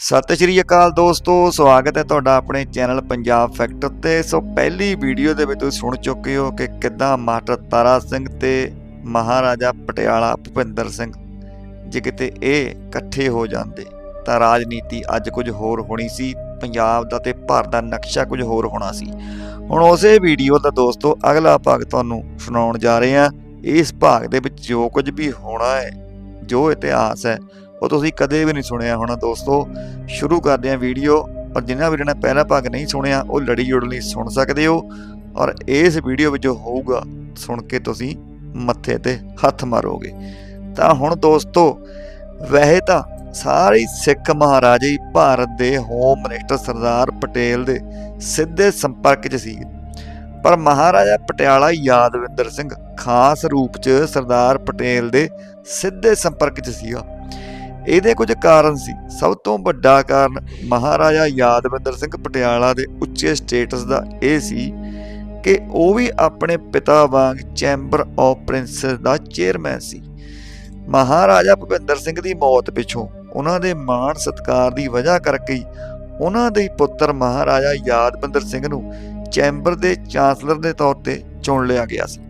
ਸਤਿ ਸ਼੍ਰੀ ਅਕਾਲ ਦੋਸਤੋ, ਸਵਾਗਤ ਹੈ ਤੁਹਾਡਾ ਆਪਣੇ ਚੈਨਲ ਪੰਜਾਬ ਫੈਕਟ ਉੱਤੇ। ਸੋ ਪਹਿਲੀ ਵੀਡੀਓ ਦੇ ਵਿੱਚ ਤੁਸੀਂ ਸੁਣ ਚੁੱਕੇ ਹੋ ਕਿ ਕਿੱਦਾਂ ਮਾਸਟਰ ਤਾਰਾ ਸਿੰਘ ਤੇ ਮਹਾਰਾਜਾ ਪਟਿਆਲਾ ਭੁਪਿੰਦਰ ਸਿੰਘ ਜੇ ਕਿਤੇ ਇਹ ਇਕੱਠੇ ਹੋ ਜਾਂਦੇ, ਤਾਂ ਰਾਜਨੀਤੀ ਅੱਜ ਕੁਝ ਹੋਰ ਹੋਣੀ ਸੀ, ਪੰਜਾਬ ਦਾ ਤੇ ਭਾਰਤ ਦਾ ਨਕਸ਼ਾ ਕੁਝ ਹੋਰ ਹੋਣਾ ਸੀ। ਹੁਣ ਉਸੇ ਵੀਡੀਓ ਦਾ ਦੋਸਤੋ, ਅਗਲਾ ਭਾਗ ਤੁਹਾਨੂੰ ਸੁਣਾਉਣ ਜਾ ਰਹੇ ਹਾਂ। ਇਸ ਭਾਗ ਦੇ ਵਿੱਚ ਜੋ ਕੁਝ ਵੀ ਹੋਣਾ ਹੈ, ਜੋ ਇਤਿਹਾਸ ਹੈ ਉਹ ਤੁਸੀਂ ਕਦੇ ਵੀ ਨਹੀਂ ਸੁਣਿਆ ਹੋਣਾ ਦੋਸਤੋ। ਸ਼ੁਰੂ ਕਰਦੇ ਹਾਂ ਵੀਡੀਓ ਔਰ ਜਿਨ੍ਹਾਂ ਵੀਰਾਂ ਨੇ ਪਹਿਲਾ ਭਾਗ ਨਹੀਂ ਸੁਣਿਆ, ਉਹ ਲੜੀ ਜੁੜ ਲਈ ਸੁਣ ਸਕਦੇ ਹੋ। ਔਰ ਇਸ ਵੀਡੀਓ ਵਿੱਚ ਹੋਊਗਾ, ਸੁਣ ਕੇ ਤੁਸੀਂ ਮੱਥੇ ਤੇ ਹੱਥ ਮਾਰੋਗੇ। ਤਾਂ ਹੁਣ ਦੋਸਤੋ, ਵੈਸੇ ਤਾਂ ਸਾਰੇ ਸਿੱਖ ਮਹਾਰਾਜੇ ਹੀ ਭਾਰਤ ਦੇ ਹੋਮ ਮਿਨਿਸਟਰ ਸਰਦਾਰ ਪਟੇਲ ਦੇ ਸਿੱਧੇ ਸੰਪਰਕ 'ਚ ਸੀ। ਪਰ ਮਹਾਰਾਜਾ ਪਟਿਆਲਾ ਯਾਦਵਿੰਦਰ ਸਿੰਘ ਖਾਸ ਰੂਪ 'ਚ ਸਰਦਾਰ ਪਟੇਲ ਦੇ ਸਿੱਧੇ ਸੰਪਰਕ 'ਚ ਸੀਗਾ। ਇਹਦੇ ਕੁਝ ਕਾਰਨ ਸੀ। ਸਭ ਤੋਂ ਵੱਡਾ ਕਾਰਨ ਮਹਾਰਾਜਾ ਯਾਦਵਿੰਦਰ ਸਿੰਘ ਪਟਿਆਲਾ ਦੇ ਉੱਚੇ ਸਟੇਟਸ ਦਾ ਇਹ ਸੀ ਕਿ ਉਹ ਵੀ ਆਪਣੇ ਪਿਤਾ ਵਾਂਗ ਚੈਂਬਰ ਆਫ ਪ੍ਰਿੰਸਸ ਦਾ ਚੇਅਰਮੈਨ ਸੀ। ਮਹਾਰਾਜਾ ਭੁਪਿੰਦਰ ਸਿੰਘ ਦੀ ਮੌਤ ਪਿੱਛੋਂ ਉਹਨਾਂ ਦੇ ਮਾਣ ਸਤਕਾਰ ਦੀ ਵਜ੍ਹਾ ਕਰਕੇ ਹੀ ਉਹਨਾਂ ਦੇ ਪੁੱਤਰ ਮਹਾਰਾਜਾ ਯਾਦਵਿੰਦਰ ਸਿੰਘ ਨੂੰ ਚੈਂਬਰ ਦੇ ਚਾਂਸਲਰ ਦੇ ਤੌਰ ਤੇ ਚੁਣ ਲਿਆ ਗਿਆ ਸੀ।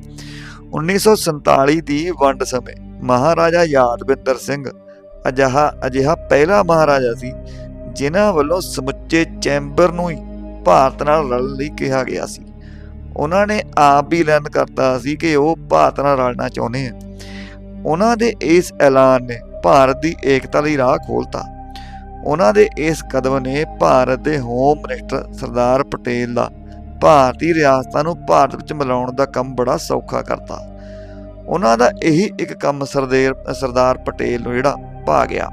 1947 ਦੀ ਵੰਡ ਸਮੇਂ ਮਹਾਰਾਜਾ ਯਾਦਵਿੰਦਰ ਸਿੰਘ ਅਜਿਹਾ ਅਜਿਹਾ ਪਹਿਲਾ ਮਹਾਰਾਜਾ ਸੀ, ਜਿਨ੍ਹਾਂ ਵੱਲੋਂ ਸਮੁੱਚੇ ਚੈਂਬਰ ਨੂੰ ਹੀ ਭਾਰਤ ਨਾਲ ਰਲਣ ਲਈ ਕਿਹਾ ਗਿਆ ਸੀ। ਉਹਨਾਂ ਨੇ ਆਪ ਵੀ ਐਲਾਨ ਕਰਤਾ ਸੀ ਕਿ ਉਹ ਭਾਰਤ ਨਾਲ ਰਲਣਾ ਚਾਹੁੰਦੇ ਆ ਉਹਨਾਂ ਦੇ ਇਸ ਐਲਾਨ ਨੇ ਭਾਰਤ ਦੀ ਏਕਤਾ ਲਈ ਰਾਹ ਖੋਲਤਾ ਉਹਨਾਂ ਦੇ ਇਸ ਕਦਮ ਨੇ ਭਾਰਤ ਦੇ ਹੋਮ ਮਿਨਿਸਟਰ ਸਰਦਾਰ ਪਟੇਲ ਦਾ ਭਾਰਤੀ ਰਿਆਸਤਾਂ ਨੂੰ ਭਾਰਤ ਵਿੱਚ ਮਿਲਾਉਣ ਦਾ ਕੰਮ ਬੜਾ ਸੌਖਾ ਕਰਤਾ। ਉਹਨਾਂ ਦਾ ਇਹੀ ਇੱਕ ਕੰਮ ਸਰਦੇਰ ਸਰਦਾਰ ਪਟੇਲ ਨੂੰ ਜਿਹੜਾ ਭਾ ਗਿਆ।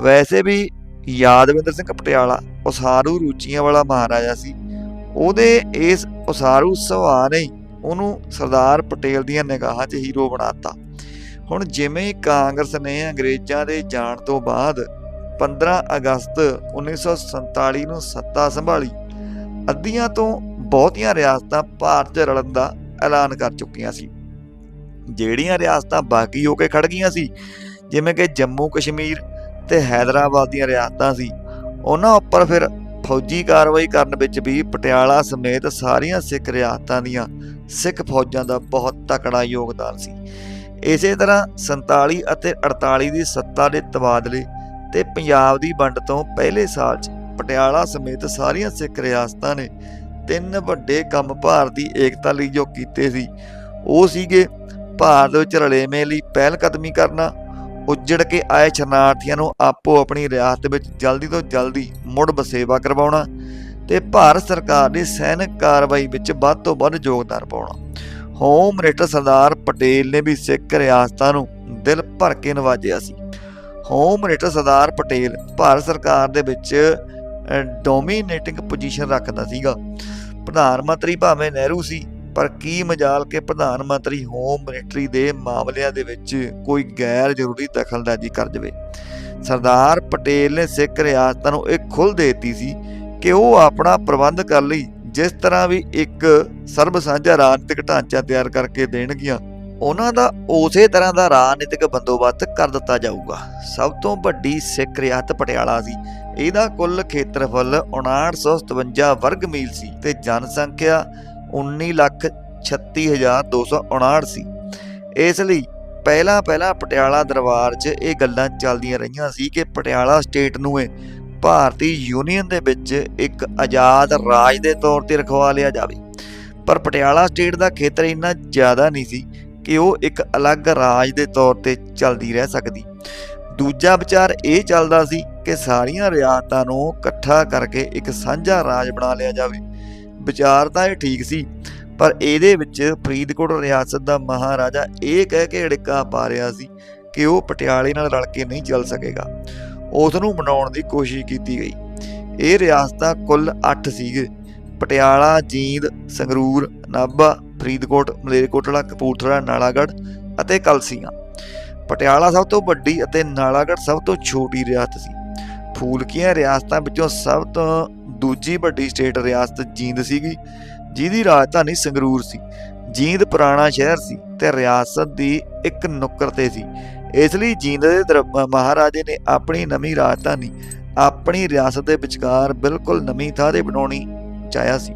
ਵੈਸੇ ਵੀ ਯਾਦਵਿੰਦਰ ਸਿੰਘ ਪਟਿਆਲਾ ਉਸਾਰੂ ਰੁਚੀਆਂ ਵਾਲਾ ਮਹਾਰਾਜਾ ਸੀ। ਉਹਦੇ ਇਸ ਉਸਾਰੂ ਸੁਭਾਅ ਨੇ ਉਹਨੂੰ ਸਰਦਾਰ ਪਟੇਲ ਦੀਆਂ ਨਿਗਾਹਾਂ 'ਚ ਹੀਰੋ ਬਣਾਤਾ। ਹੁਣ ਜਿਵੇਂ ਕਾਂਗਰਸ ਨੇ ਅੰਗਰੇਜ਼ਾਂ ਦੇ ਜਾਣ ਤੋਂ ਬਾਅਦ 15 ਅਗਸਤ 1947 ਨੂੰ ਸੱਤਾ ਸੰਭਾਲੀ, ਅੱਧੀਆਂ ਤੋਂ ਬਹੁਤੀਆਂ ਰਿਆਸਤਾਂ ਭਾਰਤ 'ਚ ਰਲਣ ਦਾ ਐਲਾਨ ਕਰ ਚੁੱਕੀਆਂ ਸੀ। ਜਿਹੜੀਆਂ ਰਿਆਸਤਾਂ ਬਾਕੀ ਹੋ ਕੇ ਖੜ ਗਈਆਂ ਸੀ ਜਿਵੇਂ ਕਿ ਜੰਮੂ ਕਸ਼ਮੀਰ ਤੇ ਹੈਦਰਾਬਾਦ ਦੀਆਂ ਰਿਆਸਤਾਂ ਸੀ, ਉਹਨਾਂ ਉੱਪਰ ਫਿਰ ਫੌਜੀ ਕਾਰਵਾਈ ਕਰਨ ਵਿੱਚ ਵੀ ਪਟਿਆਲਾ ਸਮੇਤ ਸਾਰੀਆਂ ਸਿੱਖ ਰਿਆਸਤਾਂ ਦੀਆਂ ਸਿੱਖ ਫੌਜਾਂ ਦਾ ਬਹੁਤ ਤਕੜਾ ਯੋਗਦਾਨ ਸੀ। ਇਸੇ ਤਰ੍ਹਾਂ 47 ਅਤੇ 48 ਦੀ ਸੱਤਾ ਦੇ ਤਬਾਦਲੇ ਤੇ ਪੰਜਾਬ ਦੀ ਵੰਡ ਤੋਂ ਪਹਿਲੇ ਸਾਲ 'ਚ ਪਟਿਆਲਾ ਸਮੇਤ ਸਾਰੀਆਂ ਸਿੱਖ ਰਿਆਸਤਾਂ ਨੇ ਤਿੰਨ ਵੱਡੇ ਕੰਮ ਭਾਰਤੀ ਏਕਤਾ ਲਈ ਜੋ ਕੀਤੇ ਸੀ, ਉਹ ਸੀਗੇ ਭਾਰਤ ਵਿੱਚ ਰਲੇਵੇਂ ਲਈ ਪਹਿਲ ਕਦਮੀ ਕਰਨਾ ਉੱਜੜ ਕੇ ਆਏ ਸ਼ਰਨਾਰਥੀਆਂ ਨੂੰ ਆਪੋ ਆਪਣੀ ਰਿਆਸਤ ਵਿੱਚ ਜਲਦੀ ਤੋਂ ਜਲਦੀ ਮੁੜ ਬਸੇਵਾ ਕਰਵਾਉਣਾ ਤੇ ਭਾਰਤ ਸਰਕਾਰ ਦੀ ਸੈਨਿਕ ਕਾਰਵਾਈ ਵਿੱਚ ਵੱਧ ਤੋਂ ਵੱਧ ਯੋਗਦਾਨ ਪਾਉਣਾ। ਹੋਮ ਮਿਨਿਸਟਰ ਸਰਦਾਰ ਪਟੇਲ ਨੇ ਵੀ ਸਿੱਖ ਰਿਆਸਤਾਂ ਨੂੰ ਦਿਲ ਭਰ ਕੇ ਨਵਾਜਿਆ ਸੀ। ਹੋਮ ਮਿਨਿਸਟਰ ਸਰਦਾਰ ਪਟੇਲ ਭਾਰਤ ਸਰਕਾਰ ਦੇ ਵਿੱਚ ਡੋਮੀਨੇਟਿੰਗ ਪੋਜੀਸ਼ਨ ਰੱਖਦਾ ਸੀਗਾ। ਪ੍ਰਧਾਨ ਮੰਤਰੀ ਭਾਵੇਂ ਨਹਿਰੂ ਸੀ ਪਰ ਕੀ ਮਜਾਲ ਕੇ ਪ੍ਰਧਾਨ ਮੰਤਰੀ ਹੋਮ ਮਿਨਿਸਟਰੀ ਦੇ ਮਾਮਲਿਆਂ ਦੇ ਵਿੱਚ ਕੋਈ ਗੈਰ ਜ਼ਰੂਰੀ ਦਖਲਅੰਦਾਜ਼ੀ ਕਰ ਜਵੇ? ਸਰਦਾਰ ਪਟੇਲ ਨੇ ਸਿੱਖ ਰਿਆਸਤਾਂ ਨੂੰ ਇਹ ਖੁੱਲ੍ਹ ਦੇ ਦਿੱਤੀ ਸੀ ਕਿ ਉਹ ਆਪਣਾ ਪ੍ਰਬੰਧ ਕਰ ਲਈ, ਜਿਸ ਤਰ੍ਹਾਂ ਵੀ ਇੱਕ ਸਰਬ ਸਾਂਝਾ ਰਾਜਨੀਤਿਕ ਢਾਂਚਾ ਤਿਆਰ ਕਰਕੇ ਦੇਣਗੀਆਂ, ਉਹਨਾਂ ਦਾ ਉਸੇ ਤਰ੍ਹਾਂ ਦਾ ਰਾਜਨੀਤਿਕ ਬੰਦੋਬਸਤ ਕਰ ਦਿੱਤਾ ਜਾਊਗਾ। ਸਭ ਤੋਂ ਵੱਡੀ ਸਿੱਖ ਰਿਆਸਤ ਪਟਿਆਲਾ ਸੀ। ਇਹਦਾ ਕੁੱਲ ਖੇਤਰਫਲ 5957 ਵਰਗ ਮੀਲ ਸੀ ਤੇ ਜਨਸੰਖਿਆ 19,36,259 ਸੀ ਇਸ ਲਈ ਪਹਿਲਾਂ ਪਹਿਲਾਂ ਪਟਿਆਲਾ ਦਰਬਾਰ 'ਚ ਇਹ ਗੱਲਾਂ ਚੱਲਦੀਆਂ ਰਹੀਆਂ ਸੀ ਕਿ ਪਟਿਆਲਾ ਸਟੇਟ ਨੂੰ ਇਹ ਭਾਰਤੀ ਯੂਨੀਅਨ ਦੇ ਵਿੱਚ ਇੱਕ ਆਜ਼ਾਦ ਰਾਜ ਦੇ ਤੌਰ ਤੇ ਰਖਵਾ ਲਿਆ ਜਾਵੇ। ਪਰ ਪਟਿਆਲਾ ਸਟੇਟ ਦਾ ਖੇਤਰ ਇੰਨਾ ਜ਼ਿਆਦਾ ਨਹੀਂ ਸੀ ਕਿ ਉਹ ਇੱਕ ਅਲੱਗ ਰਾਜ ਦੇ ਤੌਰ ਤੇ ਚੱਲਦੀ ਰਹਿ ਸਕਦੀ। ਦੂਜਾ ਵਿਚਾਰ ਇਹ ਚੱਲਦਾ ਸੀ ਕਿ ਸਾਰੀਆਂ ਰਿਆਸਤਾਂ ਨੂੰ ਇਕੱਠਾ ਕਰਕੇ ਇੱਕ ਸਾਂਝਾ ਰਾਜ ਬਣਾ ਲਿਆ ਜਾਵੇ। ਵਿਚਾਰ ਤਾਂ ਇਹ ਠੀਕ ਸੀ, ਪਰ ਇਹਦੇ ਵਿੱਚ ਫਰੀਦਕੋਟ ਰਿਆਸਤ ਦਾ ਮਹਾਰਾਜਾ ਇਹ ਕਹਿ ਕੇ ਅੜਿੱਕਾ ਪਾ ਰਿਹਾ ਸੀ ਕਿ ਉਹ ਪਟਿਆਲੇ ਨਾਲ ਰਲ ਕੇ ਨਹੀਂ ਚੱਲ ਸਕੇਗਾ। ਉਸ ਨੂੰ ਮਨਾਉਣ ਦੀ ਕੋਸ਼ਿਸ਼ ਕੀਤੀ ਗਈ। ਇਹ ਰਿਆਸਤਾਂ ਕੁੱਲ 8 ਸੀਗੇ, ਪਟਿਆਲਾ, ਜੀਂਦ, ਸੰਗਰੂਰ, ਨਾਭਾ, ਫਰੀਦਕੋਟ, ਮਲੇਰਕੋਟਲਾ, ਕਪੂਰਥਲਾ, ਨਾਲਾਗੜ੍ਹ ਅਤੇ ਕਲਸੀਆਂ। ਪਟਿਆਲਾ ਸਭ ਤੋਂ ਵੱਡੀ ਅਤੇ ਨਾਲਾਗੜ੍ਹ ਸਭ ਤੋਂ ਛੋਟੀ ਰਿਆਸਤ ਸੀ। ਫੂਲਕੀਆਂ ਰਿਆਸਤਾਂ ਵਿੱਚੋਂ ਸਭ ਤੋਂ ਦੂਜੀ ਵੱਡੀ ਸਟੇਟ ਰਿਆਸਤ ਜੀਂਦ ਸੀਗੀ, ਜਿਹਦੀ ਰਾਜਧਾਨੀ ਸੰਗਰੂਰ ਸੀ। ਜੀਂਦ ਪੁਰਾਣਾ ਸ਼ਹਿਰ ਸੀ ਤੇ ਰਿਆਸਤ ਦੀ ਇੱਕ ਨੁੱਕਰ ਤੇ ਸੀ। ਇਸ ਲਈ ਜੀਂਦ ਦੇ ਦਰ- ਮਹਾਰਾਜੇ ਨੇ ਆਪਣੀ ਨਵੀਂ ਰਾਜਧਾਨੀ, ਆਪਣੀ ਰਿਆਸਤ ਦੇ ਵਿਚਕਾਰ ਬਿਲਕੁਲ ਨਵੀਂ ਥਾਂ ਤੇ ਬਣਾਉਣੀ ਚਾਹਿਆ ਸੀ।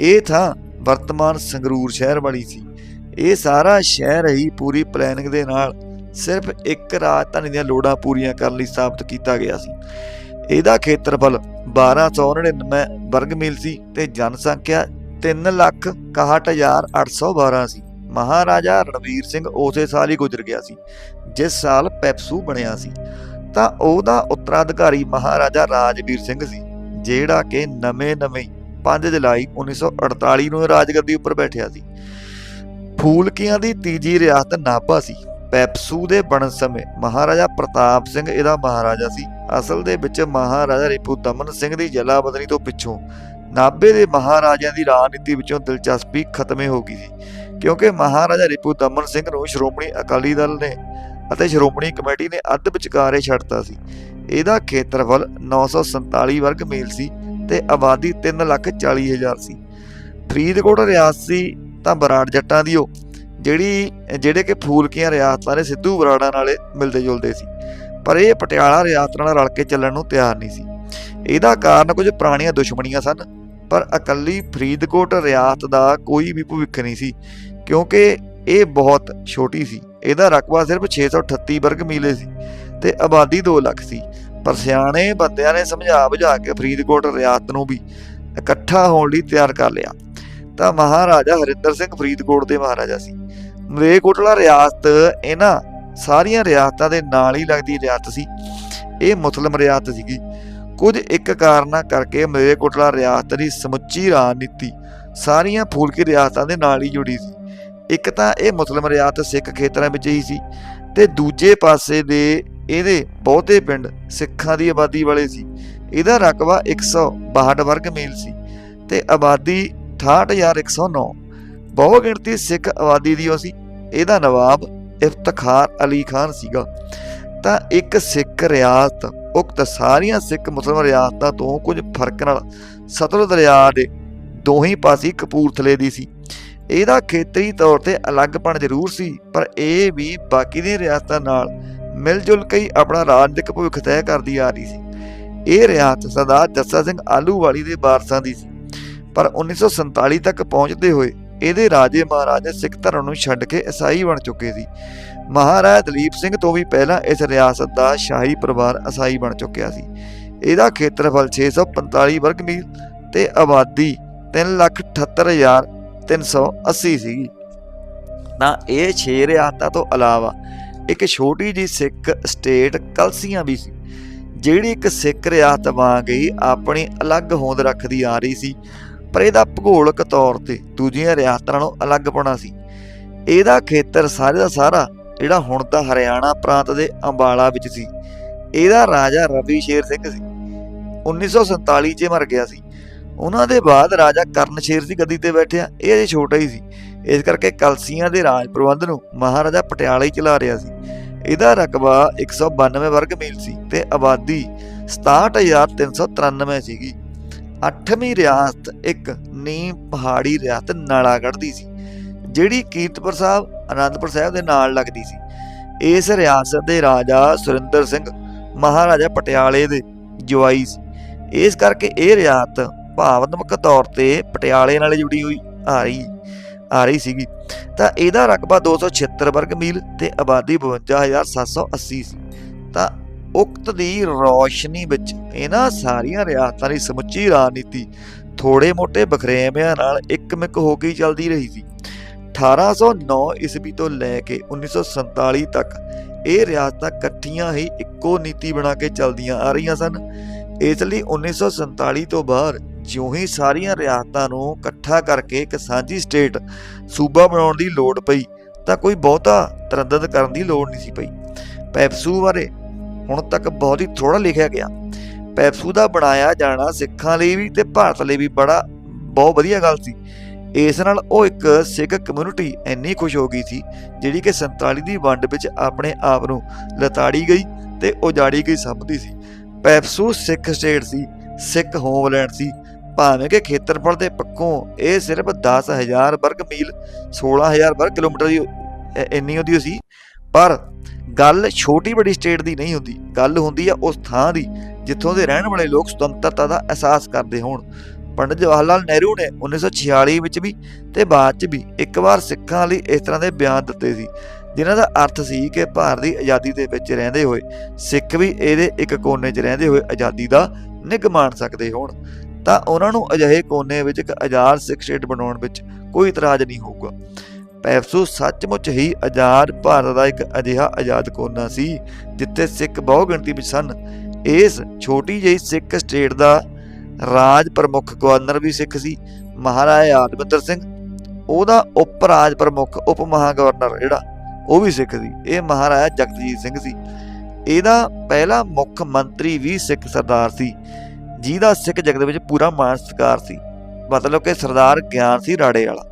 ਇਹ ਥਾਂ ਵਰਤਮਾਨ ਸੰਗਰੂਰ ਸ਼ਹਿਰ ਵਾਲੀ ਸੀ। ਇਹ ਸਾਰਾ ਸ਼ਹਿਰ ਹੀ ਪੂਰੀ ਪਲੈਨਿੰਗ ਦੇ ਨਾਲ ਸਿਰਫ ਇੱਕ ਰਾਜਧਾਨੀ ਦੀਆਂ ਲੋੜਾਂ ਪੂਰੀਆਂ ਕਰਨ ਲਈ ਸਥਾਪਿਤ ਕੀਤਾ ਗਿਆ ਸੀ। ਇਹਦਾ ਖੇਤਰਫਲ 1299 ਵਰਗ ਮੀਲ ਸੀ ਤੇ ਜਨਸੰਖਿਆ 361812 ਸੀ ਮਹਾਰਾਜਾ ਰਣਵੀਰ ਸਿੰਘ ਉਸੇ ਸਾਲ ਹੀ ਗੁਜ਼ਰ ਗਿਆ ਸੀ, ਜਿਸ ਸਾਲ ਪੈਪਸੂ ਬਣਿਆ ਸੀ। ਤਾਂ ਉਹਦਾ ਉੱਤਰਾਧਿਕਾਰੀ ਮਹਾਰਾਜਾ ਰਾਜਵੀਰ ਸਿੰਘ ਸੀ, ਜਿਹੜਾ ਕਿ ਨਵੇਂ-ਨਵੇਂ 5 ਜੁਲਾਈ 1948 ਨੂੰ ਰਾਜਗੱਦੀ ਉੱਪਰ ਬੈਠਿਆ ਸੀ। ਫੂਲਕੀਆਂ ਦੀ ਤੀਜੀ ਰਿਆਸਤ ਨਾਭਾ ਸੀ। ਪੈਪਸੂ ਦੇ ਬਣਨ ਸਮੇਂ ਮਹਾਰਾਜਾ ਪ੍ਰਤਾਪ ਸਿੰਘ ਇਹਦਾ ਮਹਾਰਾਜਾ ਸੀ। ਅਸਲ ਦੇ ਵਿੱਚ ਮਹਾਰਾਜਾ ਰਿਪੂ ਦਮਨ ਸਿੰਘ ਦੀ ਜਲਾਬਦਨੀ ਤੋਂ ਪਿੱਛੋਂ ਨਾਭੇ ਦੇ ਮਹਾਰਾਜਿਆਂ ਦੀ ਰਾਜਨੀਤੀ ਵਿੱਚੋਂ ਦਿਲਚਸਪੀ ਖਤਮੇ ਹੋ ਗਈ ਸੀ। ਕਿਉਂਕਿ ਮਹਾਰਾਜਾ ਰਿਪੂ ਦਮਨ ਸਿੰਘ ਨੂੰ ਸ਼੍ਰੋਮਣੀ ਅਕਾਲੀ ਦਲ ਨੇ ਅਤੇ ਸ਼੍ਰੋਮਣੀ ਕਮੇਟੀ ਨੇ ਅੱਧ ਵਿਚਕਾਰੇ ਛੱਡਤਾ ਸੀ। ਇਹਦਾ ਖੇਤਰਫਲ 947 ਵਰਗ ਮੀਲ ਸੀ ਤੇ ਆਬਾਦੀ 340000 ਸੀ। ਫਰੀਦਕੋਟ ਰਿਆਸੀ ਤਾਂ ਬਰਾੜ ਜੱਟਾਂ ਦੀ ਉਹ ਜਿਹੜੀ, ਜਿਹੜੇ ਕਿ ਫੂਲਕੀਆਂ ਰਿਆਸਤਾਂ ਦੇ ਸਿੱਧੂ ਬਰਾੜਾਂ ਨਾਲੇ ਮਿਲਦੇ ਜੁਲਦੇ ਸੀ। ਪਰ ਇਹ ਪਟਿਆਲਾ ਰਿਆਸਤ ਨਾਲ ਰਲ ਕੇ ਚੱਲਣ ਨੂੰ ਤਿਆਰ ਨਹੀਂ ਸੀ। ਇਹਦਾ ਕਾਰਨ ਕੁਝ ਪੁਰਾਣੀਆਂ ਦੁਸ਼ਮਣੀਆਂ ਸਨ, ਪਰ ਇਕੱਲੀ ਫਰੀਦਕੋਟ ਰਿਆਸਤ ਦਾ ਕੋਈ ਵੀ ਭਵਿੱਖ ਨਹੀਂ ਸੀ, ਕਿਉਂਕਿ ਇਹ ਬਹੁਤ ਛੋਟੀ ਸੀ। ਇਹਦਾ ਰਕਬਾ ਸਿਰਫ 638 ਵਰਗ ਮੀਲੇ ਸੀ ਤੇ ਆਬਾਦੀ 2 ਲੱਖ ਸੀ। ਪਰ ਸਿਆਣੇ ਬੰਦਿਆਂ ਨੇ ਸਮਝਾ ਬੁਝਾ ਕੇ ਫਰੀਦਕੋਟ ਰਿਆਸਤ ਨੂੰ ਵੀ ਇਕੱਠਾ ਹੋਣ ਲਈ ਤਿਆਰ ਕਰ ਲਿਆ। ਤਾਂ ਮਹਾਰਾਜਾ ਹਰਿੰਦਰ ਸਿੰਘ ਫਰੀਦਕੋਟ ਦੇ ਮਹਾਰਾਜਾ ਸੀ। ਮਲੇਕੋਟਲਾ ਰਿਆਸਤ, ਇਹਨਾਂ ਸਾਰੀਆਂ ਰਿਆਸਤਾਂ ਦੇ ਨਾਲ ਹੀ ਲੱਗਦੀ ਰਿਆਸਤ ਸੀ। ਇਹ ਮੁਸਲਮ ਰਿਆਸਤ ਸੀਗੀ। ਕੁਝ ਇੱਕ ਕਾਰਨਾਂ ਕਰਕੇ ਮਲੇਰਕੋਟਲਾ ਰਿਆਸਤ ਦੀ ਸਮੁੱਚੀ ਰਾਜਨੀਤੀ ਸਾਰੀਆਂ ਫੂਲਕੀ ਰਿਆਸਤਾਂ ਦੇ ਨਾਲ ਹੀ ਜੁੜੀ ਸੀ। ਇੱਕ ਤਾਂ ਇਹ ਮੁਸਲਮ ਰਿਆਸਤ ਸਿੱਖ ਖੇਤਰਾਂ ਵਿੱਚ ਹੀ ਸੀ ਤੇ ਦੂਜੇ ਪਾਸੇ ਦੇ ਇਹਦੇ ਬਹੁਤੇ ਪਿੰਡ ਸਿੱਖਾਂ ਦੀ ਆਬਾਦੀ ਵਾਲੇ ਸੀ। ਇਹਦਾ ਰਕਬਾ 162 ਵਰਗ ਮੀਲ ਸੀ ਤੇ ਆਬਾਦੀ 68109 ਬਹੁ ਗਿਣਤੀ ਸਿੱਖ ਆਬਾਦੀ ਦੀ ਉਹ ਸੀ। ਇਹਦਾ ਨਵਾਬ ਇਫਤਖਾਰ ਅਲੀ ਖਾਨ ਸੀਗਾ। ਤਾਂ ਇੱਕ ਸਿੱਖ ਰਿਆਸਤ, ਉਕਤ ਸਾਰੀਆਂ ਸਿੱਖ ਮੁਸਲਮ ਰਿਆਸਤਾਂ ਤੋਂ ਕੁਝ ਫ਼ਰਕ ਨਾਲ ਸਤਲੁਜ ਦਰਿਆ ਦੇ ਦੋਹੀਂ ਪਾਸੇ ਕਪੂਰਥਲੇ ਦੀ ਸੀ। ਇਹਦਾ ਖੇਤਰੀ ਤੌਰ ਤੇ ਅਲੱਗਪਣ ਜ਼ਰੂਰ ਸੀ, ਪਰ ਇਹ ਵੀ ਬਾਕੀ ਦੀਆਂ ਰਿਆਸਤਾਂ ਨਾਲ ਮਿਲ ਜੁਲ ਕੇ ਹੀ ਆਪਣਾ ਰਾਜਨੀਤਿਕ ਭਵਿੱਖ ਤੈਅ ਕਰਦੀ ਆ ਰਹੀ ਸੀ। ਇਹ ਰਿਆਸਤ ਸਰਦਾਰ ਜੱਸਾ ਸਿੰਘ ਆਲੂਵਾਲੀ ਦੇ ਵਾਰਸਾਂ ਦੀ ਸੀ। ਪਰ 1947 ਤੱਕ ਪਹੁੰਚਦੇ ਹੋਏ ਇਹਦੇ ਰਾਜੇ ਮਹਾਰਾਜੇ ਸਿੱਖ ਧਰਮ ਨੂੰ ਛੱਡ ਕੇ ਈਸਾਈ ਬਣ ਚੁੱਕੇ ਸੀ। ਮਹਾਰਾਜਾ ਦਲੀਪ ਸਿੰਘ ਤੋਂ ਵੀ ਪਹਿਲਾਂ ਇਸ ਰਿਆਸਤ ਦਾ ਸ਼ਾਹੀ ਪਰਿਵਾਰ ਈਸਾਈ ਬਣ ਚੁੱਕਿਆ ਸੀ। ਇਹਦਾ ਖੇਤਰਫਲ 645 ਵਰਗ ਮੀਲ ਤੇ ਆਬਾਦੀ 378380 ਸੀ ਤਾਂ ਇਹ 6 ਰਿਆਸਤਾਂ ਤੋਂ ਇਲਾਵਾ ਇੱਕ ਛੋਟੀ ਜੀ ਸਿੱਖ ਸਟੇਟ ਕਲਸੀਆਂ ਵੀ ਸੀ, ਜਿਹੜੀ ਇੱਕ ਸਿੱਖ ਰਿਆਸਤ ਵਾਂਗ ਹੀ ਆਪਣੀ ਅਲੱਗ ਹੋਂਦ ਰੱਖਦੀ ਆ ਰਹੀ ਸੀ। ਪਰ ਇਹਦਾ ਭੂਗੋਲਿਕ ਤੌਰ ਤੇ ਦੂਜੀਆਂ ਰਿਆਸਤਾਂ ਨਾਲੋਂ ਅਲੱਗ ਪਣਾ ਸੀ। ਇਹਦਾ ਖੇਤਰ ਸਾਰੇ ਦਾ ਸਾਰਾ ਜਿਹੜਾ ਹੁਣ ਦਾ ਹਰਿਆਣਾ ਪ੍ਰਾਂਤ ਦੇ ਅੰਬਾਲਾ ਵਿੱਚ ਸੀ। ਇਹਦਾ ਰਾਜਾ ਰਵੀ ਸ਼ੇਰ ਸਿੰਘ ਸੀ। 1947 'ਚ ਮਰ ਗਿਆ ਸੀ। ਉਹਨਾਂ ਦੇ ਬਾਅਦ ਰਾਜਾ ਕਰਨ ਸ਼ੇਰ ਸੀ ਗੱਦੀ ਤੇ ਬੈਠਿਆ। ਇਹ ਅਜੇ ਛੋਟਾ ਹੀ ਸੀ। ਇਸ ਕਰਕੇ ਕਲਸੀਆਂ ਦੇ ਰਾਜ ਪ੍ਰਬੰਧ ਨੂੰ ਮਹਾਰਾਜਾ ਪਟਿਆਲਾ ਹੀ ਚਲਾ ਰਿਹਾ ਸੀ। ਇਹਦਾ ਰਕਬਾ 192 ਵਰਗ ਮੀਲ ਸੀ ਤੇ ਆਬਾਦੀ 67393 ਸੀਗੀ। ਅੱਠਵੀਂ ਰਿਆਸਤ ਇੱਕ ਨੀਮ ਪਹਾੜੀ ਰਿਆਸਤ ਨਾਲਾਗੜ੍ਹ ਦੀ ਸੀ, ਜਿਹੜੀ ਕੀਰਤਪੁਰ ਸਾਹਿਬ ਆਨੰਦਪੁਰ ਸਾਹਿਬ ਦੇ ਨਾਲ ਲੱਗਦੀ ਸੀ। ਇਸ ਰਿਆਸਤ ਦੇ ਰਾਜਾ ਸੁਰਿੰਦਰ ਸਿੰਘ ਮਹਾਰਾਜਾ ਪਟਿਆਲੇ ਦੇ ਜਵਾਈ ਸੀ। ਇਸ ਕਰਕੇ ਇਹ ਰਿਆਸਤ ਭਾਵਨਾਤਮਕ ਤੌਰ ਤੇ ਪਟਿਆਲੇ ਨਾਲ ਜੁੜੀ ਹੋਈ ਆ ਰਹੀ ਆ ਰਹੀ ਸੀਗੀ। ਤਾਂ ਇਹਦਾ ਰਕਬਾ 276 ਵਰਗ ਮੀਲ ਤੇ ਆਬਾਦੀ 52780 ਸੀ। ਤਾਂ ਉਕਤ ਦੀ ਰੌਸ਼ਨੀ ਵਿੱਚ ਇਹਨਾਂ ਸਾਰੀਆਂ ਰਿਆਸਤਾਂ ਦੀ ਸਮੁੱਚੀ ਰਾਜਨੀਤੀ ਥੋੜੇ ਮੋਟੇ ਬਖਰੇਵਿਆਂ ਨਾਲ ਇੱਕਮਿਕ ਹੋ ਕੇ ਹੀ ਚੱਲਦੀ ਰਹੀ ਸੀ। 1809 ਈਸਵੀ ਤੋਂ ਲੈ ਕੇ 1947 ਤੱਕ ਇਹ ਰਿਆਸਤਾਂ ਇਕੱਠੀਆਂ ਹੀ ਇੱਕੋ ਨੀਤੀ ਬਣਾ ਕੇ ਚੱਲਦੀਆਂ ਆ ਰਹੀਆਂ ਸਨ। ਇਸ ਲਈ 1947 ਤੋਂ ਬਾਅਦ ਜਿਉਂ ਹੀ ਸਾਰੀਆਂ ਰਿਆਸਤਾਂ ਨੂੰ ਇਕੱਠਾ ਕਰਕੇ ਇੱਕ ਸਾਂਝੀ ਸਟੇਟ ਸੂਬਾ ਬਣਾਉਣ ਦੀ ਲੋੜ ਪਈ, ਤਾਂ ਕੋਈ ਬਹੁਤਾ ਤਰੱਦਦ ਕਰਨ ਦੀ ਲੋੜ ਨਹੀਂ ਸੀ ਪਈ। ਪੈਪਸੂ ਬਾਰੇ ਹੁਣ ਤੱਕ ਬਹੁਤ ਹੀ ਥੋੜਾ ਲਿਖਿਆ ਗਿਆ। ਪੈਪਸੂ ਦਾ ਬਣਾਇਆ ਜਾਣਾ ਸਿੱਖਾਂ ਲਈ ਵੀ ਤੇ ਭਾਰਤ ਲਈ ਵੀ ਬੜਾ, ਬਹੁਤ ਵਧੀਆ ਗੱਲ ਸੀ। ਇਸ ਨਾਲ ਉਹ ਇੱਕ ਸਿੱਖ ਕਮਿਊਨਿਟੀ ਇੰਨੀ ਖੁਸ਼ ਹੋ ਗਈ ਸੀ, ਜਿਹੜੀ ਕਿ 47 ਦੀ ਵੰਡ ਵਿੱਚ ਆਪਣੇ ਆਪ ਨੂੰ ਲਤਾੜੀ ਗਈ ਤੇ ਉਜਾੜੀ ਗਈ ਸਮਝਦੀ ਸੀ। ਪੈਪਸੂ ਸਿੱਖ ਸਟੇਟ ਸੀ, ਸਿੱਖ ਹੋਮਲੈਂਡ ਸੀ। ਭਾਵੇਂ ਕਿ ਖੇਤਰਫਲ ਦੇ ਪੱਖੋਂ ਇਹ ਸਿਰਫ 10000 ਵਰਗ ਮੀਲ 16000 ਵਰਗ ਕਿਲੋਮੀਟਰ ਦੀ ਇੰਨੀ ਉਹਦੀ ਸੀ, ਪਰ ਗੱਲ ਛੋਟੀ ਵੱਡੀ ਸਟੇਟ ਦੀ ਨਹੀਂ ਹੁੰਦੀ। ਗੱਲ ਹੁੰਦੀ ਆ ਉਸ ਥਾਂ ਦੀ, ਜਿੱਥੋਂ ਦੇ ਰਹਿਣ ਵਾਲੇ ਲੋਕ ਸੁਤੰਤਰਤਾ ਦਾ ਅਹਿਸਾਸ ਕਰਦੇ ਹੋਣ। ਪੰਡਿਤ ਜਵਾਹਰ ਲਾਲ ਨਹਿਰੂ ਨੇ 1946 ਵਿੱਚ ਵੀ ਤੇ ਬਾਅਦ 'ਚ ਵੀ ਇੱਕ ਵਾਰ ਸਿੱਖਾਂ ਲਈ ਇਸ ਤਰ੍ਹਾਂ ਦੇ ਬਿਆਨ ਦਿੱਤੇ ਸੀ, ਜਿਨ੍ਹਾਂ ਦਾ ਅਰਥ ਸੀ ਕਿ ਭਾਰਤ ਦੀ ਆਜ਼ਾਦੀ ਦੇ ਵਿੱਚ ਰਹਿੰਦੇ ਹੋਏ ਸਿੱਖ ਵੀ ਇਹਦੇ ਇੱਕ ਕੋਨੇ 'ਚ ਰਹਿੰਦੇ ਹੋਏ ਆਜ਼ਾਦੀ ਦਾ ਨਿੱਘ ਮਾਣ ਸਕਦੇ ਹੋਣ। ਤਾਂ ਉਹਨਾਂ ਨੂੰ ਅਜਿਹੇ ਕੋਨੇ ਵਿੱਚ ਇੱਕ ਆਜ਼ਾਦ ਸਿੱਖ ਸਟੇਟ ਬਣਾਉਣ ਵਿੱਚ ਕੋਈ ਇਤਰਾਜ਼ ਨਹੀਂ ਹੋਊਗਾ। ਪੈਪਸੂ ਸੱਚਮੁੱਚ ਹੀ ਆਜ਼ਾਦ ਭਾਰਤ ਦਾ ਇੱਕ ਅਜਿਹਾ ਆਜ਼ਾਦ ਕੋਨਾ ਸੀ, ਜਿੱਥੇ ਸਿੱਖ ਬਹੁ ਗਿਣਤੀ ਵਿੱਚ ਸਨ। ਇਸ ਛੋਟੀ ਜਿਹੀ ਸਿੱਖ ਸਟੇਟ ਦਾ ਰਾਜ ਪ੍ਰਮੁੱਖ ਗਵਰਨਰ ਵੀ ਸਿੱਖ ਸੀ, ਮਹਾਰਾਜਾ ਯਾਦਵਿੰਦਰ ਸਿੰਘ। ਉਹਦਾ ਉਪ ਰਾਜ ਪ੍ਰਮੁੱਖ, ਉਪ ਮਹਾਗਵਰਨਰ ਜਿਹੜਾ, ਉਹ ਵੀ ਸਿੱਖ ਸੀ। ਇਹ ਮਹਾਰਾਜਾ ਜਗਤਜੀਤ ਸਿੰਘ ਸੀ। ਇਹਦਾ ਪਹਿਲਾ ਮੁੱਖ ਮੰਤਰੀ ਵੀ ਸਿੱਖ ਸਰਦਾਰ ਸੀ, ਜਿਹਦਾ ਸਿੱਖ ਜਗਤ ਵਿੱਚ ਪੂਰਾ ਮਾਣ ਸਤਿਕਾਰ ਸੀ। ਮਤਲਬ ਕਿ ਸਰਦਾਰ ਗਿਆਨ ਸੀ ਰਾੜੇ ਵਾਲਾ।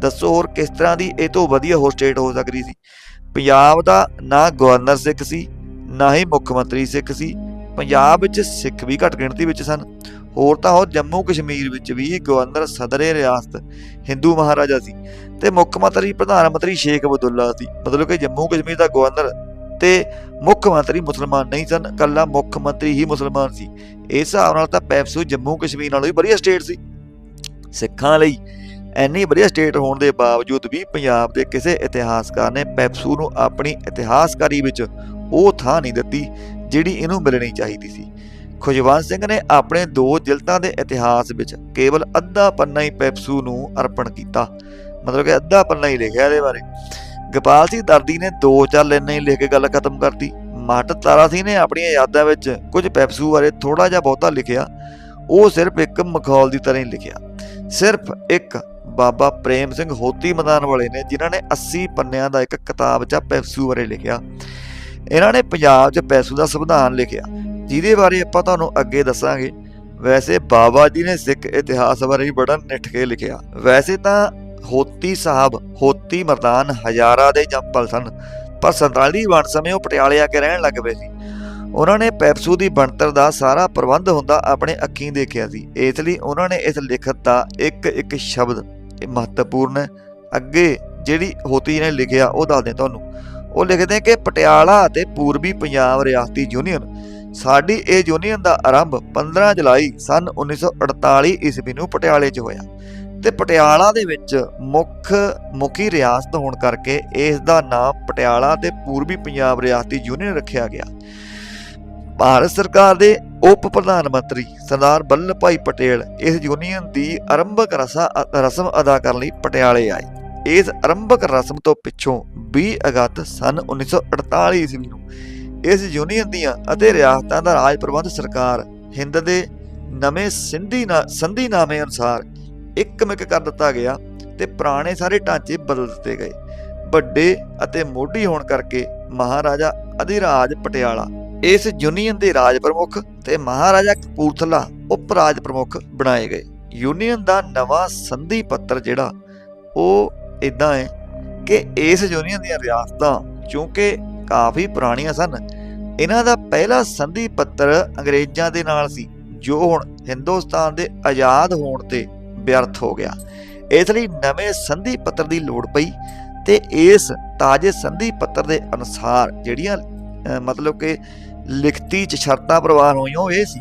ਦੱਸੋ ਹੋਰ ਕਿਸ ਤਰ੍ਹਾਂ ਦੀ ਇਹ ਤੋਂ ਵਧੀਆ ਹੋਰ ਸਟੇਟ ਹੋ ਸਕਦੀ ਸੀ? ਪੰਜਾਬ ਦਾ ਨਾ ਗਵਰਨਰ ਸਿੱਖ ਸੀ, ਨਾ ਹੀ ਮੁੱਖ ਮੰਤਰੀ ਸਿੱਖ ਸੀ। ਪੰਜਾਬ ਵਿੱਚ ਸਿੱਖ ਵੀ ਘੱਟ ਗਿਣਤੀ ਵਿੱਚ ਸਨ। ਹੋਰ ਤਾਂ ਹੋਰ ਜੰਮੂ ਕਸ਼ਮੀਰ ਵਿੱਚ ਵੀ ਗਵਰਨਰ ਸਦਰੇ ਰਿਆਸਤ ਹਿੰਦੂ ਮਹਾਰਾਜਾ ਸੀ ਤੇ ਮੁੱਖ ਮੰਤਰੀ ਪ੍ਰਧਾਨ ਮੰਤਰੀ ਸ਼ੇਖ ਅਬਦੁੱਲਾ ਸੀ। ਮਤਲਬ ਕਿ ਜੰਮੂ ਕਸ਼ਮੀਰ ਦਾ ਗਵਰਨਰ ਤੇ ਮੁੱਖ ਮੰਤਰੀ ਮੁਸਲਮਾਨ ਨਹੀਂ ਸਨ ਕੱਲਾ ਮੁੱਖ ਮੰਤਰੀ ਹੀ ਮੁਸਲਮਾਨ ਸੀ। ਇਸ ਹਿਸਾਬ ਨਾਲ ਤਾਂ ਪੈਪਸੂ ਜੰਮੂ ਕਸ਼ਮੀਰ ਨਾਲੋਂ ਵੀ ਵਧੀਆ ਸਟੇਟ ਸੀ। ਸਿੱਖਾਂ ਲਈ ਇੰਨੀ ਵਧੀਆ ਸਟੇਟ ਹੋਣ ਦੇ ਬਾਵਜੂਦ ਵੀ ਪੰਜਾਬ ਦੇ ਕਿਸੇ ਇਤਿਹਾਸਕਾਰ ਨੇ ਪੈਪਸੂ ਨੂੰ ਆਪਣੀ ਇਤਿਹਾਸਕਾਰੀ ਵਿੱਚ ਉਹ ਥਾਂ ਨਹੀਂ ਦਿੱਤੀ ਜਿਹੜੀ ਇਹਨੂੰ ਮਿਲਣੀ ਚਾਹੀਦੀ ਸੀ। ਖੁਜਵੰਤ ਸਿੰਘ ਨੇ ਆਪਣੇ ਦੋ ਜਿਲਤਾਂ ਦੇ ਇਤਿਹਾਸ ਵਿੱਚ ਕੇਵਲ ਅੱਧਾ ਪੰਨਾ ਹੀ ਪੈਪਸੂ ਨੂੰ ਅਰਪਣ ਕੀਤਾ। ਮਤਲਬ ਕਿ ਅੱਧਾ ਪੰਨਾ ਹੀ ਲਿਖਿਆ ਇਹਦੇ ਬਾਰੇ। ਗੋਪਾਲ ਸਿੰਘ ਦਰਦੀ ਨੇ ਦੋ ਚਾਰ ਲਾਈਨਾਂ ਹੀ ਲਿਖ ਕੇ ਗੱਲ ਖਤਮ ਕਰਤੀ। ਮਾਟ ਤਾਰਾ ਸਿੰਘ ਨੇ ਆਪਣੀਆਂ ਯਾਦਾਂ ਵਿੱਚ ਕੁਝ ਪੈਪਸੂ ਬਾਰੇ ਥੋੜਾ ਜਿਹਾ ਬਹੁਤਾ ਲਿਖਿਆ। ਉਹ ਸਿਰਫ ਇੱਕ ਮਖੌਲ ਦੀ ਤਰ੍ਹਾਂ ਹੀ ਲਿਖਿਆ। ਸਿਰਫ ਇੱਕ ਬਾਬਾ ਪ੍ਰੇਮ ਸਿੰਘ ਹੋਤੀ ਮੈਦਾਨ ਵਾਲੇ ਨੇ, ਜਿਨ੍ਹਾਂ ਨੇ 80 ਪੰਨਿਆਂ ਦਾ ਇੱਕ ਕਿਤਾਬ ਜਾਂ ਪੈਪਸੂ ਬਾਰੇ ਲਿਖਿਆ। ਇਹਨਾਂ ਨੇ ਪੰਜਾਬ 'ਚ ਪੈਸੂ ਦਾ ਸੰਵਿਧਾਨ ਲਿਖਿਆ। ਜਿਹਦੇ ਬਾਰੇ ਆਪਾਂ ਤੁਹਾਨੂੰ ਅੱਗੇ ਦੱਸਾਂਗੇ। ਵੈਸੇ ਬਾਬਾ ਜੀ ਨੇ ਸਿੱਖ ਇਤਿਹਾਸ ਬਾਰੇ ਵੀ ਬੜਾ ਨਿੱਠ ਕੇ ਲਿਖਿਆ। ਵੈਸੇ ਤਾਂ ਹੋਤੀ ਸਾਹਿਬ, ਹੋਤੀ ਮਰਦਾਨ ਹਜ਼ਾਰਾਂ ਦੇ ਜੰਪਲ ਸਨ, ਪਰ 47 ਵੰਡ ਸਮੇਂ ਉਹ ਪਟਿਆਲੇ ਆ ਕੇ ਰਹਿਣ ਲੱਗ ਪਏ ਸੀ। ਉਹਨਾਂ ਨੇ ਪੈਪਸੂ ਦੀ ਬਣਤਰ ਦਾ ਸਾਰਾ ਪ੍ਰਬੰਧ ਹੁੰਦਾ ਆਪਣੇ ਅੱਖੀਂ ਦੇਖਿਆ ਸੀ। ਇਸ ਲਈ ਉਹਨਾਂ ਨੇ ਇਸ ਲਿਖਤ ਦਾ ਇੱਕ ਇੱਕ ਸ਼ਬਦ ਇਹ ਮਹੱਤਵਪੂਰਨ ਹੈ ਅੱਗੇ ਜਿਹੜੀ ਹੋਤੀ ਨੇ ਲਿਖਿਆ, ਉਹ ਦੱਸਦੇ ਤੁਹਾਨੂੰ। ਉਹ ਲਿਖਦੇ ਕਿ ਪਟਿਆਲਾ ਅਤੇ ਪੂਰਬੀ ਪੰਜਾਬ ਰਿਆਸਤੀ ਯੂਨੀਅਨ, ਸਾਡੀ ਇਹ ਯੂਨੀਅਨ ਦਾ ਆਰੰਭ 15 ਜੁਲਾਈ ਸਨ 1948 ਈਸਵੀ ਨੂੰ ਪਟਿਆਲੇ 'ਚ ਹੋਇਆ। ਤੇ ਪਟਿਆਲਾ ਦੇ ਵਿੱਚ ਮੁੱਖ, ਮੁਖੀ ਰਿਆਸਤ ਹੋਣ ਕਰਕੇ ਇਸ ਦਾ ਨਾਮ ਪਟਿਆਲਾ ਤੇ ਪੂਰਬੀ ਪੰਜਾਬ ਰਿਆਸਤੀ ਯੂਨੀਅਨ ਰੱਖਿਆ ਗਿਆ। ਭਾਰਤ ਸਰਕਾਰ ਦੇ ਉਪ ਪ੍ਰਧਾਨ ਮੰਤਰੀ ਸਰਦਾਰ ਵੱਲਭ ਭਾਈ ਪਟੇਲ ਇਸ ਯੂਨੀਅਨ ਦੀ ਆਰੰਭਕ ਰਸਾ ਰਸਮ ਅਦਾ ਕਰਨ ਲਈ ਪਟਿਆਲੇ ਆਏ। ਇਸ ਆਰੰਭਕ ਰਸਮ ਤੋਂ ਪਿੱਛੋਂ 20 ਅਗਸਤ ਸਨ 1948 ਈਸਵੀ ਨੂੰ ਇਸ ਯੂਨੀਅਨ ਦੀਆਂ ਅਤੇ ਰਿਆਸਤਾਂ ਦਾ ਰਾਜ ਪ੍ਰਬੰਧ ਸਰਕਾਰ ਹਿੰਦ ਦੇ ਨਵੇਂ ਸਿੰਧੀ ਨਾ, ਸੰਧੀਨਾਮੇ ਅਨੁਸਾਰ ਇੱਕਮਿਕ ਕਰ ਦਿੱਤਾ ਗਿਆ ਤੇ ਪੁਰਾਣੇ ਸਾਰੇ ਢਾਂਚੇ ਬਦਲ ਦਿੱਤੇ ਗਏ। ਵੱਡੇ ਅਤੇ ਮੋਢੀ ਹੋਣ ਕਰਕੇ ਮਹਾਰਾਜਾ ਅਧਿਰਾਜ ਪਟਿਆਲਾ ਇਸ ਯੂਨੀਅਨ ਦੇ ਰਾਜ ਪ੍ਰਮੁੱਖ ਤੇ ਮਹਾਰਾਜਾ ਕਪੂਰਥਲਾ ਉਪ ਰਾਜ ਪ੍ਰਮੁੱਖ ਬਣਾਏ ਗਏ। ਯੂਨੀਅਨ ਦਾ ਨਵਾਂ ਸੰਧੀ ਪੱਤਰ ਜਿਹੜਾ, ਉਹ ਇਦਾਂ ਹੈ ਕਿ ਇਸ ਯੂਨੀਅਨ ਦੀਆਂ ਰਿਆਸਤਾਂ ਕਿਉਂਕਿ ਕਾਫੀ ਪੁਰਾਣੀਆਂ ਸਨ, ਇਹਨਾਂ ਦਾ ਪਹਿਲਾ ਸੰਧੀ ਪੱਤਰ ਅੰਗਰੇਜ਼ਾਂ ਦੇ ਨਾਲ ਸੀ, ਜੋ ਹੁਣ ਹਿੰਦੁਸਤਾਨ ਦੇ ਆਜ਼ਾਦ ਹੋਣ ਤੇ ਵਿਅਰਥ ਹੋ ਗਿਆ। ਇਸ ਲਈ ਨਵੇਂ ਸੰਧੀ ਪੱਤਰ ਦੀ ਲੋੜ ਪਈ ਤੇ ਇਸ ਤਾਜ਼ੇ ਸੰਧੀ ਪੱਤਰ ਦੇ ਅਨੁਸਾਰ ਜਿਹੜੀਆਂ ਮਤਲਬ ਕਿ ਲਿਖਤੀ ਚ ਸ਼ਰਤਾਂ ਪ੍ਰਵਾਨ ਹੋਈਆਂ ਇਹ ਸੀ।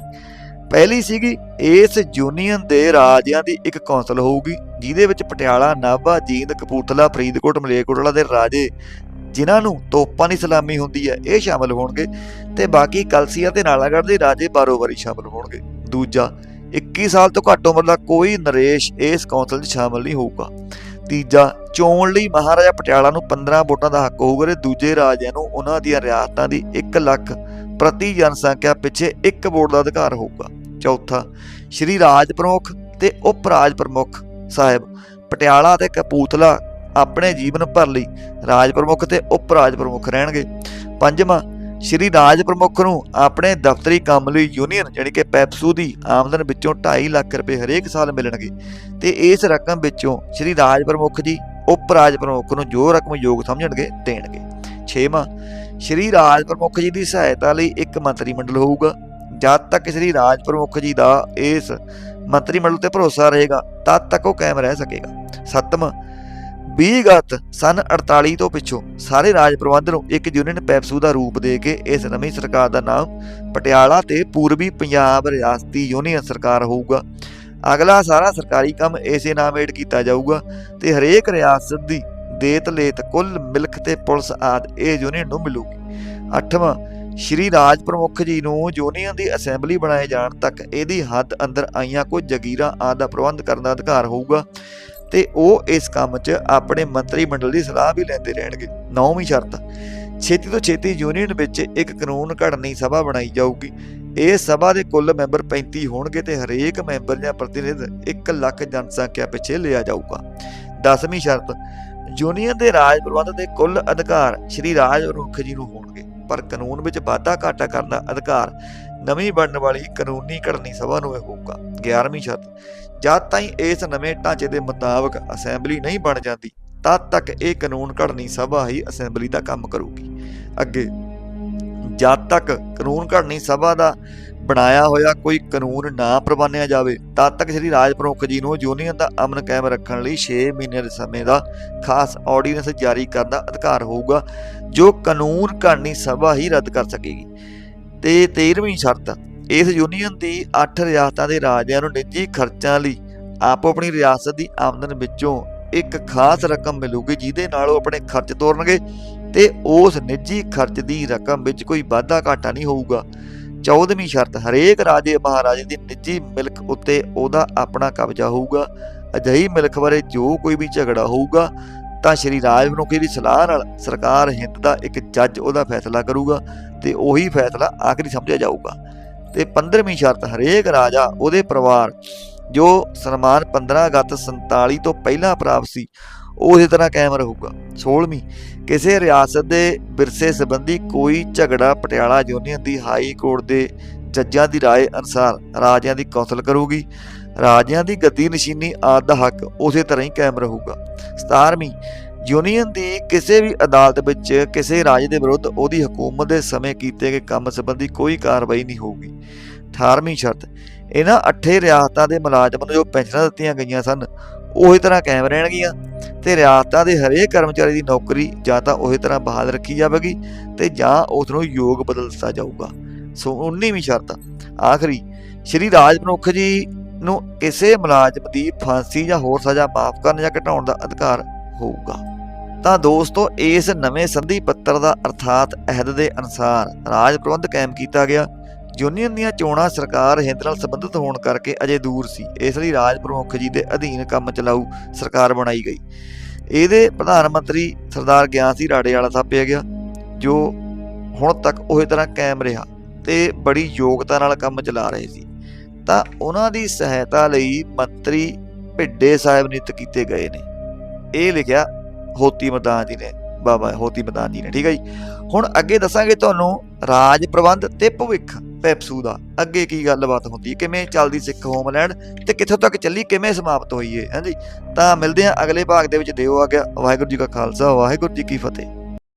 ਪਹਿਲੀ ਸੀਗੀ, ਇਸ ਯੂਨੀਅਨ ਦੇ ਰਾਜਿਆਂ ਦੀ ਇੱਕ ਕੌਂਸਲ ਹੋਊਗੀ, ਜਿਹਦੇ ਵਿੱਚ ਪਟਿਆਲਾ, ਨਾਭਾ, ਜੀਂਦ, ਕਪੂਰਥਲਾ, ਫਰੀਦਕੋਟ, ਮਲੇਰਕੋਟਲਾ ਦੇ ਰਾਜੇ, ਜਿਨ੍ਹਾਂ ਨੂੰ ਤੋਪਾਂ ਦੀ ਸਲਾਮੀ ਹੁੰਦੀ ਹੈ, ਇਹ ਸ਼ਾਮਲ ਹੋਣਗੇ ਤੇ ਬਾਕੀ ਕਲਸੀਆ ਤੇ ਨਾਲਾਗੜ੍ਹ ਦੇ ਰਾਜੇ ਬਾਰੋਬਾਰੀ ਸ਼ਾਮਲ ਹੋਣਗੇ। ਦੂਜਾ 21 ਸਾਲ ਤੋਂ ਘੱਟ ਉਮਰ ਦਾ ਕੋਈ ਨਰੇਸ਼ ਇਸ ਕੌਂਸਲ 'ਚ ਸ਼ਾਮਲ ਨਹੀਂ ਹੋਊਗਾ। ਤੀਜਾ, ਚੋਣ ਲਈ ਮਹਾਰਾਜਾ ਪਟਿਆਲਾ ਨੂੰ 15 ਵੋਟਾਂ ਦਾ ਹੱਕ ਹੋਊਗਾ ਤੇ ਦੂਜੇ ਰਾਜਿਆਂ ਨੂੰ ਉਹਨਾਂ ਦੀਆਂ ਰਿਆਸਤਾਂ ਦੀ 1 ਲੱਖ ਪ੍ਰਤੀ ਜਨਸੰਖਿਆ ਪਿੱਛੇ ਇੱਕ ਵੋਟ ਦਾ ਅਧਿਕਾਰ ਹੋਊਗਾ। ਚੌਥਾ, ਸ਼੍ਰੀ ਰਾਜ ਪ੍ਰਮੁੱਖ ਤੇ ਉਪ ਰਾਜ ਪ੍ਰਮੁੱਖ ਸਾਹਿਬ ਪਟਿਆਲਾ ਤੇ ਕਪੂਰਥਲਾ ਆਪਣੇ ਜੀਵਨ ਭਰ ਲਈ ਰਾਜ ਪ੍ਰਮੁੱਖ ਤੇ ਉਪ ਰਾਜ ਪ੍ਰਮੁੱਖ ਰਹਿਣਗੇ। ਪੰਜਵਾਂ, ਸ਼੍ਰੀ ਰਾਜ ਪ੍ਰਮੁੱਖ ਨੂੰ ਆਪਣੇ ਦਫ਼ਤਰੀ ਕੰਮ ਲਈ ਯੂਨੀਅਨ ਯਾਨੀ ਕਿ ਪੈਪਸੂ ਦੀ ਆਮਦਨ ਵਿੱਚੋਂ 2.5 ਲੱਖ ਰੁਪਏ ਹਰੇਕ ਸਾਲ ਮਿਲਣਗੇ ਤੇ ਇਸ ਰਕਮ ਵਿੱਚੋਂ ਸ਼੍ਰੀ ਰਾਜ ਪ੍ਰਮੁੱਖ ਜੀ, ਉਪ ਰਾਜ ਪ੍ਰਮੁੱਖ ਨੂੰ ਜੋ ਰਕਮ ਯੋਗ ਸਮਝਣਗੇ, ਦੇਣਗੇ। ਛੇਵਾਂ ਸ਼੍ਰੀ ਰਾਜ ਪ੍ਰਮੁੱਖ ਜੀ ਦੀ ਸਹਾਇਤਾ ਲਈ ਇੱਕ ਮੰਤਰੀ ਮੰਡਲ ਹੋਊਗਾ। ਜਦ ਤੱਕ ਸ਼੍ਰੀ ਰਾਜ ਪ੍ਰਮੁੱਖ ਜੀ ਦਾ ਇਸ ਮੰਤਰੀ ਮੰਡਲ ਤੇ ਭਰੋਸਾ ਰਹੇਗਾ, ਤਦ ਤੱਕ ਉਹ ਕਾਇਮ ਰਹਿ ਸਕੇਗਾ। ਸੱਤਵਾਂ 20 ਅਗਸਤ ਸਨ 48 ਤੋਂ ਪਿੱਛੋਂ ਸਾਰੇ ਰਾਜ ਪ੍ਰਬੰਧ ਨੂੰ ਇੱਕ ਯੂਨੀਅਨ ਪੈਪਸੂ ਦਾ ਰੂਪ ਦੇ ਕੇ ਇਸ ਨਵੀਂ ਸਰਕਾਰ ਦਾ ਨਾਮ ਪਟਿਆਲਾ ਤੇ ਪੂਰਬੀ ਪੰਜਾਬ ਰਿਆਸਤੀ ਯੂਨੀਅਨ ਸਰਕਾਰ ਹੋਊਗਾ। ਅਗਲਾ ਸਾਰਾ ਸਰਕਾਰੀ ਕੰਮ ਇਸੇ ਨਾਮ ਹੇਠ ਕੀਤਾ ਜਾਊਗਾ ਤੇ ਹਰੇਕ ਰਿਆਸਤ ਦੀ ਦੇਤ ਲੇਤ, ਕੁੱਲ ਮਿਲਖ ਤੇ ਪੁਲਿਸ ਆਦ, ਇਹ ਯੂਨੀਅਨ ਨੂੰ ਮਿਲੂਗੀ। ਅੱਠਵਾਂ, ਸ਼੍ਰੀ ਰਾਜ ਪ੍ਰਮੁੱਖ ਜੀ ਨੂੰ ਯੂਨੀਅਨ ਦੀ ਅਸੈਂਬਲੀ ਬਣਾਏ ਜਾਣ ਤੱਕ ਇਹਦੀ ਹੱਦ ਅੰਦਰ ਆਈਆਂ ਕੁਝ ਜ਼ਗੀਰਾਂ ਆਦਿ ਦਾ ਪ੍ਰਬੰਧ ਕਰਨ ਦਾ ਅਧਿਕਾਰ ਹੋਊਗਾ ਤੇ ਉਹ ਇਸ ਕੰਮ 'ਚ ਆਪਣੇ ਮੰਤਰੀ ਮੰਡਲ ਦੀ ਸਲਾਹ ਵੀ ਲੈਂਦੇ ਰਹਿਣਗੇ। ਨੌਵੀਂ ਸ਼ਰਤ, ਛੇਤੀ ਤੋਂ ਛੇਤੀ ਯੂਨੀਅਨ ਵਿੱਚ ਇੱਕ ਕਾਨੂੰਨ ਘੜਨੀ ਸਭਾ ਬਣਾਈ ਜਾਊਗੀ। ਇਹ ਸਭਾ ਦੇ ਕੁੱਲ ਮੈਂਬਰ 35 ਹੋਣਗੇ ਤੇ ਹਰੇਕ ਮੈਂਬਰ ਜਾਂ ਪ੍ਰਤੀਨਿਧ 1 ਲੱਖ ਜਨਸੰਖਿਆ ਪਿੱਛੇ ਲਿਆ ਜਾਊਗਾ। 10ਵੀਂ ਸ਼ਰਤ ਯੂਨੀਅਨ ਦੇ ਰਾਜ ਪ੍ਰਬੰਧ ਦੇ ਕੁੱਲ ਅਧਿਕਾਰ ਸ਼੍ਰੀ ਰਾਜ ਪ੍ਰਮੁੱਖ ਜੀ ਨੂੰ ਹੋਣਗੇ, ਪਰ ਕਾਨੂੰਨ ਵਿੱਚ ਵਾਧਾ ਘਾਟਾ ਕਰਨ ਦਾ ਅਧਿਕਾਰ ਨਵੀਂ ਬਣਨ ਵਾਲੀ ਕਾਨੂੰਨੀ ਘੜਨੀ ਸਭਾ ਨੂੰ ਹੋਊਗਾ। 11ਵੀਂ ਸ਼ਰਤ, ਜਦ ਤਾਈਂ ਇਸ ਨਵੇਂ ਢਾਂਚੇ ਦੇ ਮੁਤਾਬਕ ਅਸੈਂਬਲੀ ਨਹੀਂ ਬਣ ਜਾਂਦੀ, ਤਦ ਤੱਕ ਇਹ ਕਾਨੂੰਨ ਘੜਨੀ ਸਭਾ ਹੀ ਅਸੈਂਬਲੀ ਦਾ ਕੰਮ ਕਰੂਗੀ। ਅੱਗੇ, ਜਦ ਤੱਕ ਕਾਨੂੰਨ ਘੜਨੀ ਸਭਾ ਦਾ ਬਣਾਇਆ ਹੋਇਆ ਕੋਈ ਕਾਨੂੰਨ ਨਾ ਪ੍ਰਵਾਨਿਆ ਜਾਵੇ, ਤਦ ਤੱਕ ਸ੍ਰੀ ਰਾਜ ਪ੍ਰਮੁੱਖ ਜੀ ਨੂੰ ਯੂਨੀਅਨ ਦਾ ਅਮਨ ਕਾਇਮ ਰੱਖਣ ਲਈ 6 ਮਹੀਨੇ ਦੇ ਸਮੇਂ ਦਾ ਖਾਸ ਆਰਡੀਨੈਂਸ ਜਾਰੀ ਕਰਨ ਦਾ ਅਧਿਕਾਰ ਹੋਊਗਾ, ਜੋ ਕਾਨੂੰਨ ਘੜਨੀ ਸਭਾ ਹੀ ਰੱਦ ਕਰ ਸਕੇਗੀ। ਤੇ 13ਵੀਂ ਸ਼ਰਤ, ਇਸ ਯੂਨੀਅਨ ਦੀ 8 ਰਿਆਸਤਾਂ ਦੇ ਰਾਜਿਆਂ ਨੂੰ ਨਿੱਜੀ ਖਰਚਾਂ ਲਈ ਆਪੋ ਆਪਣੀ ਰਿਆਸਤ ਦੀ ਆਮਦਨ ਵਿੱਚੋਂ ਇੱਕ ਖਾਸ ਰਕਮ ਮਿਲੂਗੀ, ਜਿਹਦੇ ਨਾਲ ਉਹ ਆਪਣੇ ਖਰਚ ਤੋਰਨਗੇ ਤੇ ਉਸ ਨਿੱਜੀ ਖਰਚ ਦੀ ਰਕਮ ਵਿੱਚ ਕੋਈ ਵਾਧਾ ਘਾਟਾ ਨਹੀਂ ਹੋਊਗਾ। 14ਵੀਂ ਸ਼ਰਤ, ਹਰੇਕ ਰਾਜੇ ਮਹਾਰਾਜੇ ਦੀ ਨਿੱਜੀ ਮਿਲਕ ਉੱਤੇ ਉਹਦਾ ਆਪਣਾ ਕਬਜ਼ਾ ਹੋਊਗਾ। ਅਜਿਹੀ ਮਿਲਕ ਬਾਰੇ ਜੋ ਕੋਈ ਵੀ ਝਗੜਾ ਹੋਊਗਾ, ਤਾਂ ਸ਼੍ਰੀ ਰਾਜ ਮਨੁੱਖੀ ਦੀ ਸਲਾਹ ਨਾਲ ਸਰਕਾਰ ਹਿੰਦ ਦਾ ਇੱਕ ਜੱਜ ਉਹਦਾ ਫੈਸਲਾ ਕਰੂਗਾ ਤੇ ਉਹੀ ਫੈਸਲਾ ਆਖਰੀ ਸਮਝਿਆ ਜਾਊਗਾ। ਤੇ 15ਵੀਂ ਸ਼ਰਤ, ਹਰੇਕ ਰਾਜਾ ਉਹਦੇ ਪਰਿਵਾਰ, ਜੋ ਸਨਮਾਨ 15 ਅਗਸਤ 47 ਤੋਂ ਪਹਿਲਾਂ ਪ੍ਰਾਪਤ ਸੀ ਉਸੇ ਤਰ੍ਹਾਂ ਕਾਇਮ ਰਹੂਗਾ 16ਵੀਂ ਕਿਸੇ ਰਿਆਸਤ ਦੇ ਵਿਰਸੇ ਸੰਬੰਧੀ ਕੋਈ ਝਗੜਾ ਪਟਿਆਲਾ ਯੂਨੀਅਨ ਦੀ ਹਾਈ ਕੋਰਟ ਦੇ ਜੱਜਾਂ ਦੀ رائے ਅਨੁਸਾਰ ਰਾਜਿਆਂ ਦੀ ਕੌਂਸਲ ਕਰੂਗੀ ਰਾਜਿਆਂ ਦੀ ਗੱਦੀ ਨਸ਼ੀਨੀ ਆਦ ਦਾ ਹੱਕ ਉਸੇ ਤਰ੍ਹਾਂ ਹੀ ਕਾਇਮ ਰਹੂਗਾ 17ਵੀਂ ਯੂਨੀਅਨ ਦੀ ਕਿਸੇ ਵੀ ਅਦਾਲਤ ਵਿੱਚ ਕਿਸੇ ਰਾਜ ਦੇ ਵਿਰੁੱਧ ਉਹਦੀ ਹਕੂਮਤ ਦੇ ਸਮੇਂ ਕੀਤੇ ਗਏ ਕੰਮ ਸੰਬੰਧੀ ਕੋਈ ਕਾਰਵਾਈ ਨਹੀਂ ਹੋਊਗੀ 18ਵੀਂ ਸ਼ਰਤ ਇਹਨਾਂ ਅੱਠੇ ਰਿਆਸਤਾਂ ਦੇ ਮੁਲਾਜ਼ਮਾਂ ਨੂੰ ਜੋ ਪੈਨਸ਼ਨਾਂ ਦਿੱਤੀਆਂ ਗਈਆਂ ਸਨ ਉਹੀ ਤਰ੍ਹਾਂ ਕਾਇਮ ਰਹਿਣਗੀਆਂ ਤੇ ਰਿਆਸਤਾਂ ਦੇ ਹਰੇਕ ਕਰਮਚਾਰੀ ਦੀ ਨੌਕਰੀ ਜਾਂ ਤਾਂ ਉਹੀ ਤਰ੍ਹਾਂ ਬਹਾਲ ਰੱਖੀ ਜਾਵੇਗੀ ਤੇ ਜਾਂ ਉਸ ਨੂੰ ਯੋਗ ਬਦਲ ਦਿੱਤਾ ਜਾਊਗਾ। ਸੋ 19ਵੀਂ ਸ਼ਰਤ, ਆਖਰੀ, ਸ਼੍ਰੀ ਰਾਜ ਪ੍ਰਮੁੱਖ ਜੀ ਨੂੰ ਕਿਸੇ ਮੁਲਾਜ਼ਮ ਦੀ ਫਾਂਸੀ ਜਾਂ ਹੋਰ ਸਜ਼ਾ ਮਾਫ ਕਰਨ ਜਾਂ ਘਟਾਉਣ ਦਾ ਅਧਿਕਾਰ ਹੋਊਗਾ। ਤਾਂ ਦੋਸਤੋ, ਇਸ ਨਵੇਂ ਸੰਧੀ ਪੱਤਰ ਦਾ ਅਰਥਾਤ ਅਹਿਦ ਦੇ ਅਨੁਸਾਰ ਰਾਜ ਪ੍ਰਬੰਧ ਕਾਇਮ ਕੀਤਾ ਗਿਆ। ਯੂਨੀਅਨ ਦੀਆਂ ਚੋਣਾਂ ਸਰਕਾਰ ਹਿੰਦ ਨਾਲ ਸੰਬੰਧਿਤ ਹੋਣ ਕਰਕੇ ਅਜੇ ਦੂਰ ਸੀ। ਇਸ ਲਈ ਰਾਜ ਪ੍ਰਮੁੱਖ ਜੀ ਦੇ ਅਧੀਨ ਕੰਮ ਚਲਾਊ ਸਰਕਾਰ ਬਣਾਈ ਗਈ। ਇਹਦੇ ਪ੍ਰਧਾਨ ਮੰਤਰੀ ਸਰਦਾਰ ਗਿਆਨ ਸਿੰਘ ਰਾੜੇ ਵਾਲਾ ਥਾਪਿਆ ਗਿਆ, ਜੋ ਹੁਣ ਤੱਕ ਉਹੇ ਤਰ੍ਹਾਂ ਕਾਇਮ ਰਿਹਾ ਤੇ ਬੜੀ ਯੋਗਤਾ ਨਾਲ ਕੰਮ ਚਲਾ ਰਹੇ ਸੀ। ਤਾਂ ਉਹਨਾਂ ਦੀ ਸਹਾਇਤਾ ਲਈ ਮੰਤਰੀ ਭਿੱਡੇ ਸਾਹਿਬ ਨਿਯੁਕਤ ਕੀਤੇ ਗਏ ਨੇ। ਇਹ ਲਿਖਿਆ ਹੋਤੀ ਮਦਾਨ ਜੀ ਨੇ, ਬਾਬਾ ਹੋਤੀ ਮਦਾਨ ਜੀ ਨੇ, ਠੀਕ ਹੈ ਜੀ? ਹੁਣ ਅੱਗੇ ਦੱਸਾਂਗੇ ਤੁਹਾਨੂੰ ਰਾਜ ਪ੍ਰਬੰਧ ਤੇ ਭਵਿੱਖ। ਪੈਪਸੂ ਦਾ। ਅੱਗੇ ਕੀ ਗੱਲਬਾਤ ਹੁੰਦੀ? ਕਿਵੇਂ ਚੱਲਦੀ ਸਿੱਖ ਹੋਮਲੈਂਡ ਤੇ ਕਿੱਥੋਂ ਤੱਕ ਚੱਲੀ? ਕਿਵੇਂ ਸਮਾਪਤ ਹੋਈ ਹੈ ਹਾਂਜੀ ਤਾਂ ਮਿਲਦੇ ਹਾਂ ਅਗਲੇ ਭਾਗ ਦੇ ਵਿੱਚ। ਦਿਓ ਆ ਗਿਆ ਵਾਹਿਗੁਰੂ ਜੀ ਕਾ ਖਾਲਸਾ, ਵਾਹਿਗੁਰੂ ਜੀ ਕੀ ਫਤਿਹ।